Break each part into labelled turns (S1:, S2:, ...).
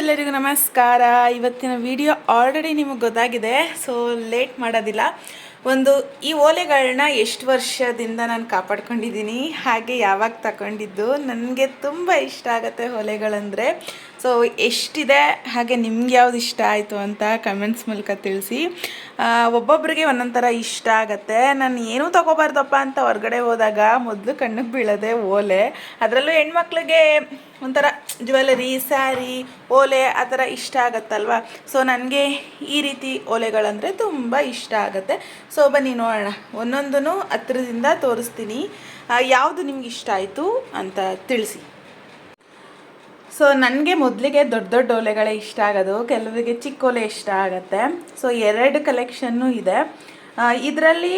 S1: ಎಲ್ಲರಿಗೂ ನಮಸ್ಕಾರ. ಇವತ್ತಿನ ವಿಡಿಯೋ ಆಲ್ರೆಡಿ ನಿಮಗೆ ಗೊತ್ತಾಗಿದೆ ಸೊ ಲೇಟ್ ಮಾಡೋದಿಲ್ಲ. ಒಂದು ಈ ಓಲೆಗಳನ್ನ ಎಷ್ಟು ವರ್ಷದಿಂದ ನಾನು ಕಾಪಾಡ್ಕೊಂಡಿದ್ದೀನಿ, ಹಾಗೆ ಯಾವಾಗ ತಗೊಂಡಿದ್ದು, ನನಗೆ ತುಂಬ ಇಷ್ಟ ಆಗುತ್ತೆ ಓಲೆಗಳಂದರೆ. ಸೊ ಎಷ್ಟಿದೆ? ಹಾಗೆ ನಿಮ್ಗೆ ಯಾವ್ದು ಇಷ್ಟ ಆಯಿತು ಅಂತ ಕಮೆಂಟ್ಸ್ ಮೂಲಕ ತಿಳಿಸಿ. ಒಬ್ಬೊಬ್ಬರಿಗೆ ಒಂದೊಂದು ಇಷ್ಟ ಆಗುತ್ತೆ. ನಾನು ಏನೂ ತಗೋಬಾರ್ದಪ್ಪ ಅಂತ ಹೊರಗಡೆ ಹೋದಾಗ ಮೊದಲು ಕಣ್ಣಿಗೆ ಬೀಳದೆ ಓಲೆ. ಅದರಲ್ಲೂ ಹೆಣ್ಮಕ್ಳಿಗೆ ಒಂಥರ ಜ್ಯುವೆಲರಿ ಸ್ಯಾರಿ ಓಲೆ ಆ ಥರ ಇಷ್ಟ ಆಗುತ್ತಲ್ವ? ಸೊ ನನಗೆ ಈ ರೀತಿ ಓಲೆಗಳಂದರೆ ತುಂಬ ಇಷ್ಟ ಆಗುತ್ತೆ. ಸೊ ಬನ್ನಿ ನೋಡೋಣ. ಒಂದೊಂದನ್ನು ಹತ್ರದಿಂದ ತೋರಿಸ್ತೀನಿ. ಯಾವುದು ನಿಮ್ಗೆ ಇಷ್ಟ ಆಯಿತು ಅಂತ ತಿಳಿಸಿ. ಸೊ ನನಗೆ ಮೊದಲಿಗೆ ದೊಡ್ಡ ದೊಡ್ಡ ಒಲೆಗಳೇ ಇಷ್ಟ ಆಗೋದು, ಕೆಲವರಿಗೆ ಚಿಕ್ಕ ಒಲೆ ಇಷ್ಟ ಆಗುತ್ತೆ. ಸೊ ಎರಡು ಕಲೆಕ್ಷನ್ನು ಇದೆ. ಇದರಲ್ಲಿ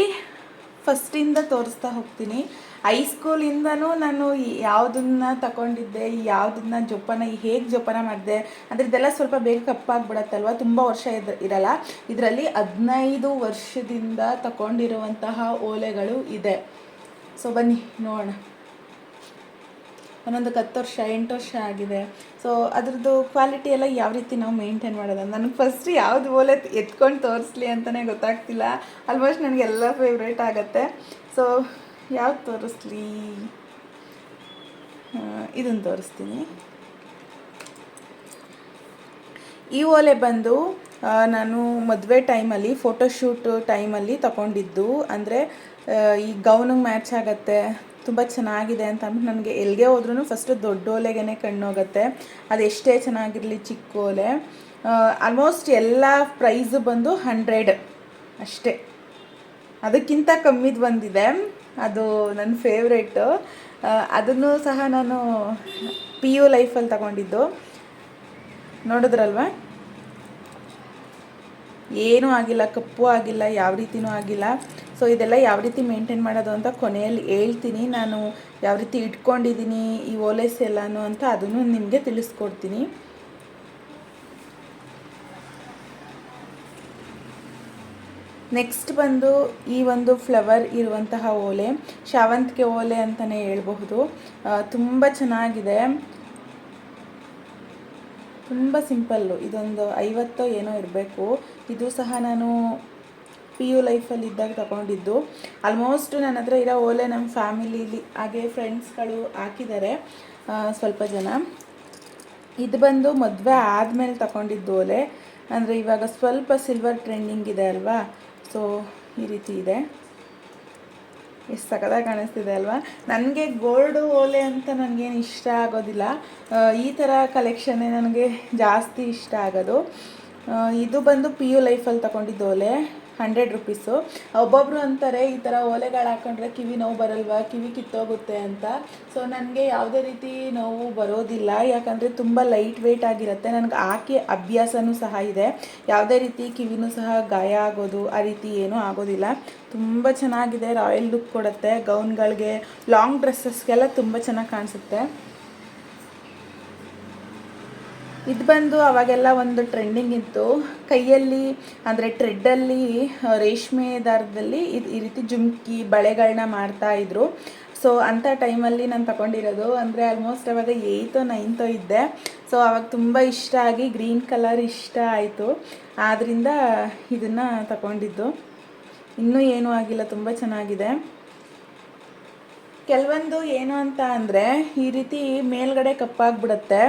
S1: ಫಸ್ಟಿಂದ ತೋರಿಸ್ತಾ ಹೋಗ್ತೀನಿ. ಹೈಸ್ಕೂಲಿಂದನೂ ನಾನು ಯಾವುದನ್ನ ತಗೊಂಡಿದ್ದೆ ಯಾವುದನ್ನ ಜೋಪಾನ ಹೇಗೆ ಜೋಪಾನ ಮಾಡಿದೆ, ಅಂದರೆ ಇದೆಲ್ಲ ಸ್ವಲ್ಪ ಬೇಗ ಕಪ್ಪಾಗ್ಬಿಡತ್ತಲ್ವ? ತುಂಬ ವರ್ಷ ಇದ್, ಇರಲ್ಲ. ಇದರಲ್ಲಿ ಹದಿನೈದು ವರ್ಷದಿಂದ ತಗೊಂಡಿರುವಂತಹ ಓಲೆಗಳು ಇದೆ. ಸೊ ಬನ್ನಿ, ನೋಡೋಣ. ಒಂದೊಂದಕ್ಕೆ ಹತ್ತು ವರ್ಷ, ಎಂಟು ವರ್ಷ ಆಗಿದೆ. ಸೊ ಅದರದ್ದು ಕ್ವಾಲಿಟಿ ಎಲ್ಲ ಯಾವ ರೀತಿ ನಾವು ಮೇಂಟೈನ್ ಮಾಡೋದು? ನನಗೆ ಫಸ್ಟ್ ಯಾವುದು ಓಲೆ ಎತ್ಕೊಂಡು ತೋರಿಸ್ಲಿ ಅಂತಲೇ ಗೊತ್ತಾಗ್ತಿಲ್ಲ. ಆಲ್ಮೋಸ್ಟ್ ನನಗೆಲ್ಲ ಫೇವ್ರೇಟ್ ಆಗುತ್ತೆ. ಸೊ ಯಾವ್ದು ತೋರಿಸ್ಲಿ? ಇದನ್ನು ತೋರಿಸ್ತೀನಿ. ಈ ಓಲೆ ಬಂದು ನಾನು ಮದುವೆ ಟೈಮಲ್ಲಿ ಫೋಟೋಶೂಟ್ ಟೈಮಲ್ಲಿ ತಗೊಂಡಿದ್ದು. ಅಂದರೆ ಈ ಗೌನಿಗೆ ಮ್ಯಾಚ್ ಆಗುತ್ತೆ. ತುಂಬ ಚೆನ್ನಾಗಿದೆ ಅಂತ ಅಂದ್ಬಿಟ್ಟು ನನಗೆ ಎಲ್ಲಿಗೆ ಹೋದ್ರೂ ಫಸ್ಟು ದೊಡ್ಡ ಓಲೆಗೆ ಕಣ್ಣೋಗುತ್ತೆ. ಅದು ಎಷ್ಟೇ ಚೆನ್ನಾಗಿರಲಿ ಚಿಕ್ಕ ಓಲೆ. ಆಲ್ಮೋಸ್ಟ್ ಎಲ್ಲ ಪ್ರೈಸ್ ಬಂದು ಹಂಡ್ರೆಡ್ ಅಷ್ಟೇ. ಅದಕ್ಕಿಂತ ಕಮ್ಮಿದು ಬಂದಿದೆ. ಅದು ನನ್ನ ಫೇವ್ರೇಟು ಅದನ್ನು ಸಹ ನಾನು ಪಿ ಯು ಲೈಫಲ್ಲಿ ತಗೊಂಡಿದ್ದು. ನೋಡಿದ್ರಲ್ವಾ? ಏನೂ ಆಗಿಲ್ಲ, ಕಪ್ಪು ಆಗಿಲ್ಲ, ಯಾವ ರೀತಿನೂ ಆಗಿಲ್ಲ. ಸೊ ಇದೆಲ್ಲ ಯಾವ ರೀತಿ ಮೇಂಟೈನ್ ಮಾಡೋದು ಅಂತ ಕೊನೆಯಲ್ಲಿ ಹೇಳ್ತೀನಿ. ನಾನು ಯಾವ ರೀತಿ ಇಟ್ಕೊಂಡಿದ್ದೀನಿ ಈ ಓಲೆಸ್ ಎಲ್ಲನೂ ಅಂತ ಅದನ್ನು ನಿಮಗೆ ತಿಳಿಸ್ಕೊಡ್ತೀನಿ. ನೆಕ್ಸ್ಟ್ ಬಂದು ಈ ಒಂದು ಫ್ಲವರ್ ಇರುವಂತಹ ಓಲೆ, ಶಾವಂತಿಗೆ ಓಲೆ ಅಂತಲೇ ಹೇಳ್ಬಹುದು. ತುಂಬ ಚೆನ್ನಾಗಿದೆ. ತುಂಬ ಸಿಂಪಲ್ಲು ಇದೊಂದು ಐವತ್ತೋ ಏನೋ ಇರಬೇಕು. ಇದು ಸಹ ನಾನು ಪಿ ಯು ಲೈಫಲ್ಲಿ ಇದ್ದಾಗ ತಗೊಂಡಿದ್ದು. ಆಲ್ಮೋಸ್ಟ್ ನನ್ನ ಹತ್ರ ಇರೋ ಓಲೆ ನಮ್ಮ ಫ್ಯಾಮಿಲೀಲಿ ಹಾಗೆ ಫ್ರೆಂಡ್ಸ್ಗಳು ಹಾಕಿದ್ದಾರೆ ಸ್ವಲ್ಪ ಜನ. ಇದು ಬಂದು ಮದುವೆ ಆದಮೇಲೆ ತಗೊಂಡಿದ್ದು ಓಲೆ. ಅಂದರೆ ಇವಾಗ ಸ್ವಲ್ಪ ಸಿಲ್ವರ್ ಟ್ರೆಂಡಿಂಗ್ ಇದೆ ಅಲ್ವಾ? ಸೊ ಈ ರೀತಿ ಇದೆ. ಎಷ್ಟು ಸಖತ್ತಾಗಿ ಕಾಣಿಸ್ತಿದೆ ಅಲ್ವಾ? ನನಗೆ ಗೋಲ್ಡು ಓಲೆ ಅಂತ ನನಗೇನು ಇಷ್ಟ ಆಗೋದಿಲ್ಲ. ಈ ಥರ ಕಲೆಕ್ಷನ್ನೇ ನನಗೆ ಜಾಸ್ತಿ ಇಷ್ಟ ಆಗೋದು. ಇದು ಬಂದು ಪಿ ಯು ಲೈಫಲ್ಲಿ ತಗೊಂಡಿದ್ದು ಓಲೆ. Hundred rupees. ಒಬ್ಬೊಬ್ಬರು ಅಂತಾರೆ, ಈ ಥರ ಓಲೆಗಳು ಹಾಕೊಂಡ್ರೆ ಕಿವಿ ನೋವು ಬರಲ್ವಾ? ಕಿವಿ ಕಿತ್ತೋಗುತ್ತೆ ಅಂತ. ಸೊ ನನಗೆ ಯಾವುದೇ ರೀತಿ ನೋವು ಬರೋದಿಲ್ಲ. ಯಾಕಂದರೆ ತುಂಬ ಲೈಟ್ ವೆಯ್ಟ್ ಆಗಿರುತ್ತೆ. ನನಗೆ ಹಾಕಿ ಅಭ್ಯಾಸನೂ ಸಹ ಇದೆ. ಯಾವುದೇ ರೀತಿ ಕಿವಿನೂ ಸಹ ಗಾಯ ಆಗೋದು, ಆ ರೀತಿ ಏನೂ ಆಗೋದಿಲ್ಲ. ತುಂಬ ಚೆನ್ನಾಗಿದೆ. ರಾಯಲ್ ಲುಕ್ ಕೊಡುತ್ತೆ. ಗೌನ್ಗಳಿಗೆ, ಲಾಂಗ್ ಡ್ರೆಸ್ಸಸ್ಗೆಲ್ಲ ತುಂಬ ಚೆನ್ನಾಗಿ ಕಾಣಿಸುತ್ತೆ. ಇದು ಬಂದು ಅವಾಗೆಲ್ಲ ಒಂದು ಟ್ರೆಂಡಿಂಗ್ ಇತ್ತು. ಕೈಯಲ್ಲಿ ಅಂದರೆ ಟ್ರೆಡ್ಡಲ್ಲಿ ರೇಷ್ಮೆ ದಾರದಲ್ಲಿ ಇದು ಈ ರೀತಿ ಜುಮ್ಕಿ ಬಳೆಗಳನ್ನ ಮಾಡ್ತಾ ಇದ್ರು. ಸೊ ಅಂಥ ಟೈಮಲ್ಲಿ ನಾನು ತಗೊಂಡಿರೋದು. ಅಂದರೆ ಆಲ್ಮೋಸ್ಟ್ ಅವಾಗ ಏಯ್ತೋ ನೈನ್ತೋ ಇದ್ದೆ. ಸೊ ಅವಾಗ ತುಂಬ ಇಷ್ಟ ಆಗಿ ಗ್ರೀನ್ ಕಲರ್ ಇಷ್ಟ ಆಯಿತು. ಆದ್ದರಿಂದ ಇದನ್ನು ತಗೊಂಡಿದ್ದು. ಇನ್ನೂ ಏನೂ ಆಗಿಲ್ಲ, ತುಂಬ ಚೆನ್ನಾಗಿದೆ. ಕೆಲವೊಂದು ಏನು ಅಂತ ಅಂದರೆ ಈ ರೀತಿ ಮೇಲ್ಗಡೆ ಕಪ್ಪಾಗ್ಬಿಡುತ್ತೆ.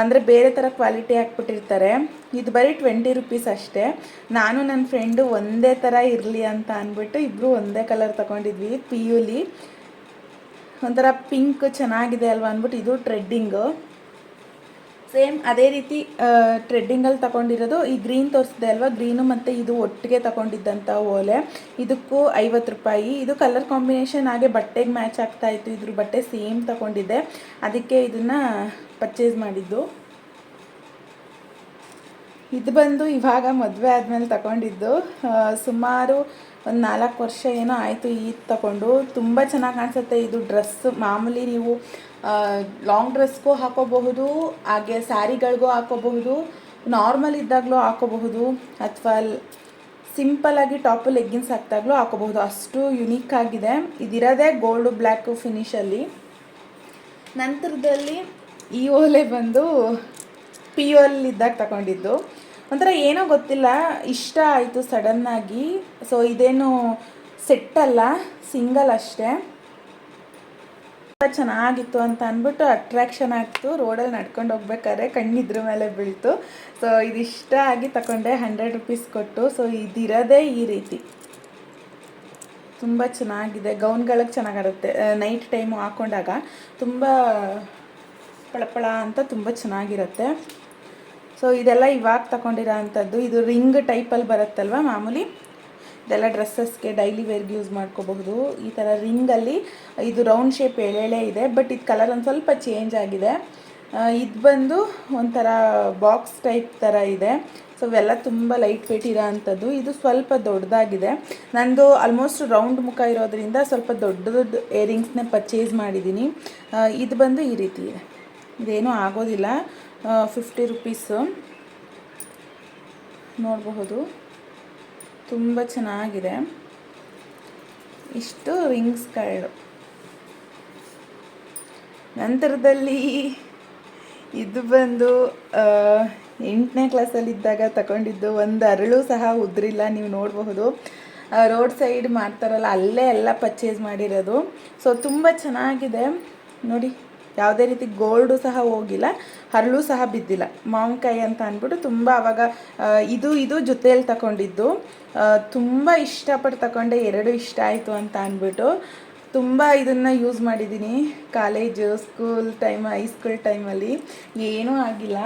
S1: ಅಂದರೆ ಬೇರೆ ಥರ ಕ್ವಾಲಿಟಿ ಹಾಕ್ಬಿಟ್ಟಿರ್ತಾರೆ. ಇದು ಬರೀ ಟ್ವೆಂಟಿ ರುಪೀಸ್ ಅಷ್ಟೇ. ನಾನು ನನ್ನ ಫ್ರೆಂಡು ಒಂದೇ ಥರ ಇರಲಿ ಅಂತ ಅಂದ್ಬಿಟ್ಟು ಇಬ್ಬರು ಒಂದೇ ಕಲರ್ ತೊಗೊಂಡಿದ್ವಿ ಪಿ ಯುಲಿ ಒಂಥರ ಪಿಂಕ್ ಚೆನ್ನಾಗಿದೆ ಅಲ್ವಾ ಅಂದ್ಬಿಟ್ಟು ಇದು ಟ್ರೆಡ್ಡಿಂಗು ಸೇಮ್ ಅದೇ ರೀತಿ ಟ್ರೆಡ್ಡಿಂಗಲ್ಲಿ ತಗೊಂಡಿರೋದು. ಈ ಗ್ರೀನ್ ತೋರಿಸಿದೆ ಅಲ್ವಾ? ಗ್ರೀನು ಮತ್ತು ಇದು ಒಟ್ಟಿಗೆ ತಗೊಂಡಿದ್ದಂಥ ಓಲೆ. ಇದಕ್ಕೂ ಐವತ್ತು ರೂಪಾಯಿ. ಇದು ಕಲರ್ ಕಾಂಬಿನೇಷನ್ ಹಾಗೆ ಬಟ್ಟೆಗೆ ಮ್ಯಾಚ್ ಆಗ್ತಾ ಇತ್ತು. ಇದ್ರ ಬಟ್ಟೆ ಸೇಮ್ ತಗೊಂಡಿದ್ದೆ. ಅದಕ್ಕೆ ಇದನ್ನು ಪರ್ಚೇಸ್ ಮಾಡಿದ್ದು. ಇದು ಬಂದು ಇವಾಗ ಮದುವೆ ಆದಮೇಲೆ ತಗೊಂಡಿದ್ದು. ಸುಮಾರು ಒಂದು ನಾಲ್ಕು ವರ್ಷ ಏನೋ ಆಯಿತು ಇದು ತಗೊಂಡು. ತುಂಬ ಚೆನ್ನಾಗಿ ಕಾಣಿಸುತ್ತೆ ಇದು ಡ್ರೆಸ್. ಮಾಮೂಲಿ ನೀವು ಲಾಂಗ್ ಡ್ರೆಸ್ಗೂ ಹಾಕೋಬಹುದು, ಹಾಗೆ ಸ್ಯಾರಿಗಳಿಗೂ ಹಾಕೋಬಹುದು ನಾರ್ಮಲ್ ಇದ್ದಾಗಲೂ ಹಾಕೋಬಹುದು, ಅಥವಾ ಸಿಂಪಲಾಗಿ ಟಾಪು ಲೆಗ್ಗಿನ್ಸ್ ಹಾಕ್ದಾಗಲೂ ಹಾಕೋಬಹುದು. ಅಷ್ಟು ಯುನೀಕ್ ಆಗಿದೆ. ಇದಿರೋದೇ ಗೋಲ್ಡು ಬ್ಲ್ಯಾಕು ಫಿನಿಷಲ್ಲಿ ನಂತರದಲ್ಲಿ ಈ ಓಲೆ ಬಂದು ಪಿ ಇದ್ದಾಗ ತಗೊಂಡಿದ್ದು. ಒಂಥರ ಏನೋ ಗೊತ್ತಿಲ್ಲ, ಇಷ್ಟ ಆಯಿತು ಸಡನ್ನಾಗಿ ಸೊ ಇದೇನು ಸೆಟ್ ಅಲ್ಲ ಸಿಂಗಲ್ ಅಷ್ಟೇ. ಚೆನ್ನಾಗಿತ್ತು ಅಂತ ಅಂದ್ಬಿಟ್ಟು ಅಟ್ರಾಕ್ಷನ್ ಆಗ್ತು. ರೋಡಲ್ಲಿ ನಡ್ಕೊಂಡು ಹೋಗ್ಬೇಕಾದ್ರೆ ಕಣ್ಣಿದ್ರ ಮೇಲೆ ಬೀಳ್ತು. ಸೊ ಇದಿಷ್ಟ ಆಗಿ ತಗೊಂಡೆ ಹಂಡ್ರೆಡ್ ರುಪೀಸ್ ಕೊಟ್ಟು. ಸೊ ಇದಿರೋದೇ ಈ ರೀತಿ. ತುಂಬ ಚೆನ್ನಾಗಿದೆ. ಗೌನ್ಗಳಿಗೆ ಚೆನ್ನಾಗಿರುತ್ತೆ ನೈಟ್ ಟೈಮು ಹಾಕೊಂಡಾಗ ತುಂಬ ಪಳಪಳ ಅಂತ ತುಂಬ ಚೆನ್ನಾಗಿರುತ್ತೆ. ಸೊ ಇದೆಲ್ಲ ಇವಾಗ ತಗೊಂಡಿರೋ ಅಂಥದ್ದು ಇದು ರಿಂಗ್ ಟೈಪಲ್ಲಿ ಬರುತ್ತಲ್ವ ಮಾಮೂಲಿ? ಇದೆಲ್ಲ ಡ್ರೆಸ್ಸಸ್ಗೆ ಡೈಲಿ ವೇರ್ಗೆ ಯೂಸ್ ಮಾಡ್ಕೋಬಹುದು. ಈ ಥರ ರಿಂಗಲ್ಲಿ ಇದು ರೌಂಡ್ ಶೇಪ್ ಎಳೆಳೆ ಇದೆ, ಬಟ್ ಇದು ಕಲರ್ ಒಂದು ಸ್ವಲ್ಪ ಚೇಂಜ್ ಆಗಿದೆ. ಇದು ಬಂದು ಒಂಥರ ಬಾಕ್ಸ್ ಟೈಪ್ ಥರ ಇದೆ. ಸೊ ಇವೆಲ್ಲ ತುಂಬ ಲೈಟ್ ವೇಟ್ ಇರೋ ಅಂಥದ್ದು ಇದು ಸ್ವಲ್ಪ ದೊಡ್ಡದಾಗಿದೆ. ನಂದು ಆಲ್ಮೋಸ್ಟ್ ರೌಂಡ್ ಮುಖ ಇರೋದ್ರಿಂದ ಸ್ವಲ್ಪ ದೊಡ್ಡ ದೊಡ್ಡ ಏರಿಂಗ್ಸ್ನೇ ಪರ್ಚೇಸ್ ಮಾಡಿದ್ದೀನಿ. ಇದು ಬಂದು ಈ ರೀತಿ ಇದೆ. ಇದೇನೂ ಆಗೋದಿಲ್ಲ. ಫಿಫ್ಟಿ ರುಪೀಸು ನೋಡಬಹುದು. ತುಂಬ ಚೆನ್ನಾಗಿದೆ. ಇಷ್ಟು ರಿಂಗ್ಸ್ಗಳು ನಂತರದಲ್ಲಿ ಇದು ಬಂದು ಎಂಟನೇ ಕ್ಲಾಸಲ್ಲಿದ್ದಾಗ ತಗೊಂಡಿದ್ದು ಒಂದು ಅರಳು ಸಹ ಉದ್ರಿಲ್ಲ, ನೀವು ನೋಡಬಹುದು. ರೋಡ್ ಸೈಡ್ ಮಾಡ್ತಾರಲ್ಲ, ಅಲ್ಲೇ ಎಲ್ಲ ಪರ್ಚೇಸ್ ಮಾಡಿರೋದು. ಸೊ ತುಂಬ ಚೆನ್ನಾಗಿದೆ. ನೋಡಿ. ಯಾವುದೇ ರೀತಿ ಗೋಲ್ಡು ಸಹ ಹೋಗಿಲ್ಲ, ಹರಳು ಸಹ ಬಿದ್ದಿಲ್ಲ. ಮಾವಿನಕಾಯಿ ಅಂತ ಅಂದ್ಬಿಟ್ಟು ತುಂಬ ಅವಾಗ ಇದು ಇದು ಜೊತೆಯಲ್ಲಿ ತಗೊಂಡಿದ್ದು ತುಂಬ ಇಷ್ಟಪಟ್ಟು ತಗೊಂಡೆ ಎರಡು ಇಷ್ಟ ಆಯಿತು ಅಂತ ಅಂದ್ಬಿಟ್ಟು ತುಂಬ ಇದನ್ನು ಯೂಸ್ ಮಾಡಿದ್ದೀನಿ. ಕಾಲೇಜು ಸ್ಕೂಲ್ ಟೈಮ್ ಹೈಸ್ಕೂಲ್ ಟೈಮಲ್ಲಿ ಏನೂ ಆಗಿಲ್ಲ.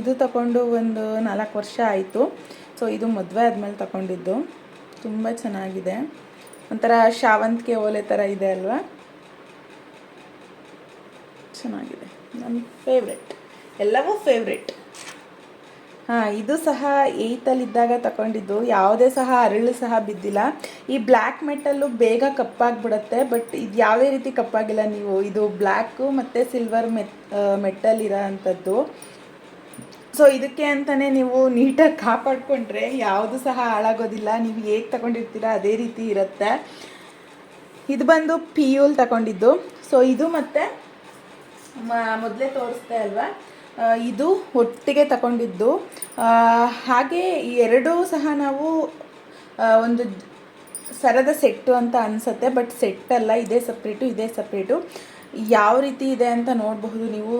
S1: ಇದು ತಗೊಂಡು ಒಂದು ನಾಲ್ಕು ವರ್ಷ ಆಯಿತು. ಸೊ ಇದು ಮದುವೆ ಆದಮೇಲೆ ತಗೊಂಡಿದ್ದು ತುಂಬ ಚೆನ್ನಾಗಿದೆ. ಒಂಥರ ಶಾವಂತಿಗೆ ಓಲೆ ಥರ ಇದೆ ಅಲ್ವಾ? ಚೆನ್ನಾಗಿದೆ. ನನ್ನ ಫೇವ್ರೆಟ್ ಎಲ್ಲವೂ ಫೇವ್ರೆಟ್ ಹಾಂ, ಇದು ಸಹ ಏಯ್ತಲ್ಲಿದ್ದಾಗ ತಗೊಂಡಿದ್ದು. ಯಾವುದೇ ಸಹ ಅರಳು ಸಹ ಬಿದ್ದಿಲ್ಲ. ಈ ಬ್ಲ್ಯಾಕ್ ಮೆಟಲ್ಲು ಬೇಗ ಕಪ್ಪಾಗಿಬಿಡುತ್ತೆ ಬಟ್ ಇದು ಯಾವುದೇ ರೀತಿ ಕಪ್ಪಾಗಿಲ್ಲ ನೀವು. ಇದು ಬ್ಲ್ಯಾಕು ಮತ್ತು ಸಿಲ್ವರ್ ಮೆಟ್ ಮೆಟಲ್ ಇರೋ ಅಂಥದ್ದು. ಸೊ ಇದಕ್ಕೆ ಅಂತಲೇ ನೀವು ನೀಟಾಗಿ ಕಾಪಾಡಿಕೊಂಡ್ರೆ ಯಾವುದು ಸಹ ಹಾಳಾಗೋದಿಲ್ಲ. ನೀವು ಹೇಗೆ ತಗೊಂಡಿರ್ತೀರ ಅದೇ ರೀತಿ ಇರುತ್ತೆ. ಇದು ಬಂದು ಪಿ ಯುಲ್ ತಗೊಂಡಿದ್ದು. ಸೊ ಇದು ಮತ್ತೆ ಮೊದಲೇ ತೋರಿಸ್ದೆ ಅಲ್ವಾ? ಇದು ಒಟ್ಟಿಗೆ ತಗೊಂಡಿದ್ದು. ಹಾಗೆ ಎರಡೂ ಸಹ ನಾವು ಒಂದು ಸರದ ಸೆಟ್ಟು ಅಂತ ಅನಿಸುತ್ತೆ. ಬಟ್ ಸೆಟ್ ಅಲ್ಲ, ಇದೇ ಸಪ್ರೇಟು ಇದೇ ಸಪ್ರೇಟು ಯಾವ ರೀತಿ ಇದೆ ಅಂತ ನೋಡಬಹುದು ನೀವು.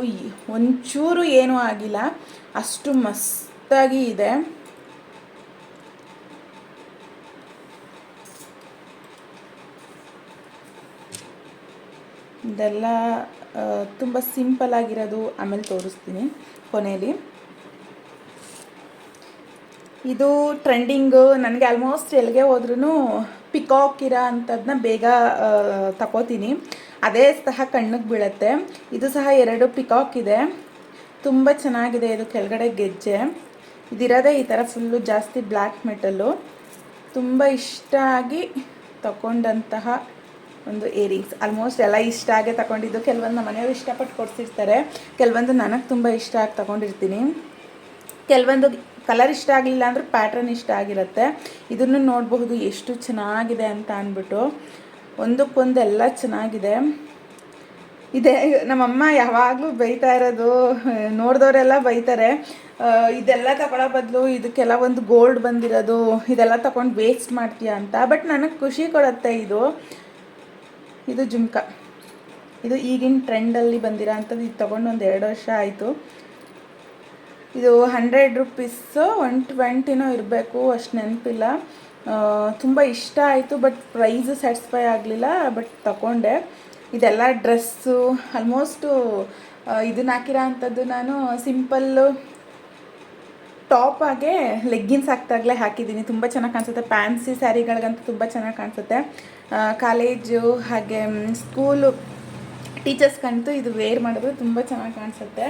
S1: ಒಂಚೂರು ಏನೂ ಆಗಿಲ್ಲ. ಅಷ್ಟು ಮಸ್ತಾಗಿ ಇದೆ. ಇದೆಲ್ಲ ತುಂಬ ಸಿಂಪಲ್ ಆಗಿರೋದು ಆಮೇಲೆ ತೋರಿಸ್ತೀನಿ ಕೊನೆಯಲ್ಲಿ. ಇದು ಟ್ರೆಂಡಿಂಗು, ನನಗೆ ಆಲ್ಮೋಸ್ಟ್ ಎಲ್ಲಿಗೆ ಹೋದ್ರೂ ಪಿಕಾಕ್ ಇರೋ ಅಂಥದ್ದನ್ನ ಬೇಗ ತಗೋತೀನಿ ಅದೇ ಸಹ ಕಣ್ಣಿಗೆ ಬೀಳುತ್ತೆ. ಇದು ಸಹ ಎರಡು ಪಿಕಾಕ್ ಇದೆ. ತುಂಬ ಚೆನ್ನಾಗಿದೆ ಇದು ಕೆಳಗಡೆ ಗೆಜ್ಜೆ. ಇದಿರೋದೇ ಈ ಥರ ಫುಲ್ಲು ಜಾಸ್ತಿ ಬ್ಲ್ಯಾಕ್ ಮೆಟಲ್ಲು ತುಂಬ ಇಷ್ಟ ಆಗಿ ತಗೊಂಡಂತಹ ಒಂದು ಏರಿಂಗ್ಸ್ ಆಲ್ಮೋಸ್ಟ್ ಎಲ್ಲ ಇಷ್ಟ ಆಗೇ ತಗೊಂಡಿದ್ದು ಕೆಲವೊಂದು ನಮ್ಮ ಮನೆಯವರು ಇಷ್ಟಪಟ್ಟು ಕೊಡ್ಸಿರ್ತಾರೆ. ಕೆಲವೊಂದು ನನಗೆ ತುಂಬ ಇಷ್ಟ ಆಗಿ ತಗೊಂಡಿರ್ತೀನಿ ಕೆಲವೊಂದು ಕಲರ್ ಇಷ್ಟ ಆಗಲಿಲ್ಲ ಅಂದ್ರೆ ಪ್ಯಾಟ್ರನ್ ಇಷ್ಟ ಆಗಿರುತ್ತೆ. ಇದನ್ನು ನೋಡಬಹುದು ಎಷ್ಟು ಚೆನ್ನಾಗಿದೆ ಅಂತ ಅಂದ್ಬಿಟ್ಟು ಒಂದಕ್ಕೊಂದು ಎಲ್ಲ ಚೆನ್ನಾಗಿದೆ. ಇದೆ, ನಮ್ಮಮ್ಮ ಯಾವಾಗಲೂ ಬೈತಾ ಇರೋದು, ನೋಡಿದವರೆಲ್ಲ ಬೈತಾರೆ. ಇದೆಲ್ಲ ತಗೊಳ್ಳೋ ಬದಲು ಇದಕ್ಕೆಲ್ಲ ಒಂದು ಗೋಲ್ಡ್ ಬಂದಿರೋದು, ಇದೆಲ್ಲ ತಗೊಂಡು ವೇಸ್ಟ್ ಮಾಡ್ತೀಯ ಅಂತ. ಬಟ್ ನನಗೆ ಖುಷಿ ಕೊಡುತ್ತೆ ಇದು. ಇದು ಜುಮ್ಕ. ಇದು ಈಗಿನ ಟ್ರೆಂಡಲ್ಲಿ ಬಂದಿರೋ ಅಂಥದ್ದು, ಇದು ತೊಗೊಂಡು ಒಂದು ಎರಡು ವರ್ಷ ಆಯಿತು. ಇದು ಹಂಡ್ರೆಡ್ ರುಪೀಸು ಒನ್ ಟ್ವೆಂಟಿನೋ ಇರಬೇಕು, ಅಷ್ಟು ನೆನಪಿಲ್ಲ. ತುಂಬ ಇಷ್ಟ ಆಯಿತು ಬಟ್ ಪ್ರೈಸು ಸ್ಯಾಟಿಸ್ಫೈ ಆಗಲಿಲ್ಲ ಬಟ್ ತಗೊಂಡೆ ಇದೆಲ್ಲ ಡ್ರೆಸ್ಸು ಆಲ್ಮೋಸ್ಟು ಇದನ್ನ ಹಾಕಿರೋ ಅಂಥದ್ದು ನಾನು ಸಿಂಪಲ್ಲು ಟಾಪಾಗೆ ಲೆಗ್ಗಿನ್ಸ್ ಹಾಕ್ದಾಗಲೇ ಹಾಕಿದ್ದೀನಿ. ತುಂಬ ಚೆನ್ನಾಗಿ ಕಾಣಿಸುತ್ತೆ. ಫ್ಯಾನ್ಸಿ ಸ್ಯಾರಿಗಳಿಗಂತೂ ತುಂಬ ಚೆನ್ನಾಗಿ ಕಾಣಿಸುತ್ತೆ. ಕಾಲೇಜು ಹಾಗೆ ಸ್ಕೂಲು ಟೀಚರ್ಸ್ಗಂತೂ ಇದು ವೇರ್ ಮಾಡೋದು ತುಂಬ ಚೆನ್ನಾಗಿ ಕಾಣಿಸುತ್ತೆ.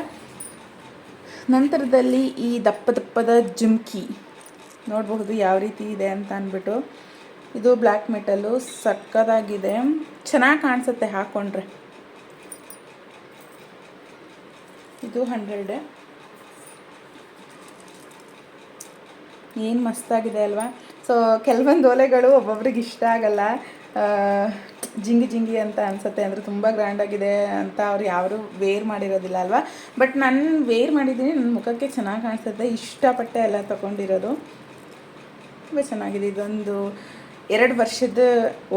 S1: ನಂತರದಲ್ಲಿ ಈ ದಪ್ಪ ದಪ್ಪದ ಜುಮ್ಕಿ. ನೋಡಬಹುದು ಯಾವ ರೀತಿ ಇದೆ ಅಂತ ಅಂದ್ಬಿಟ್ಟು. ಇದು ಬ್ಲ್ಯಾಕ್ ಮೆಟಲ್ಲು, ಸಕ್ಕದಾಗಿದೆ. ಚೆನ್ನಾಗಿ ಕಾಣಿಸುತ್ತೆ ಹಾಕ್ಕೊಂಡ್ರೆ ಇದು ಹಂಡ್ರೆಡ್. ಏನು ಮಸ್ತಾಗಿದೆ ಅಲ್ವಾ? ಸೊ ಕೆಲವೊಂದು ಓಲೆಗಳು ಒಬ್ಬೊಬ್ರಿಗೆ ಇಷ್ಟ ಆಗಲ್ಲ. ಜಿಂಗಿ ಜಿಂಗಿ ಅಂತ ಅನ್ಸುತ್ತೆ. ಅಂದರೆ ತುಂಬ ಗ್ರ್ಯಾಂಡಾಗಿದೆ ಅಂತ ಅವ್ರು ಯಾರು ವೇರ್ ಮಾಡಿರೋದಿಲ್ಲ ಅಲ್ವಾ? ಬಟ್ ನಾನು ವೇರ್ ಮಾಡಿದ್ದೀನಿ. ನನ್ನ ಮುಖಕ್ಕೆ ಚೆನ್ನಾಗಿ ಕಾಣಿಸುತ್ತೆ. ಇಷ್ಟಪಟ್ಟೆ ಎಲ್ಲ ತೊಗೊಂಡಿರೋದು. ತುಂಬ ಚೆನ್ನಾಗಿದೆ. ಇದೊಂದು ಎರಡು ವರ್ಷದ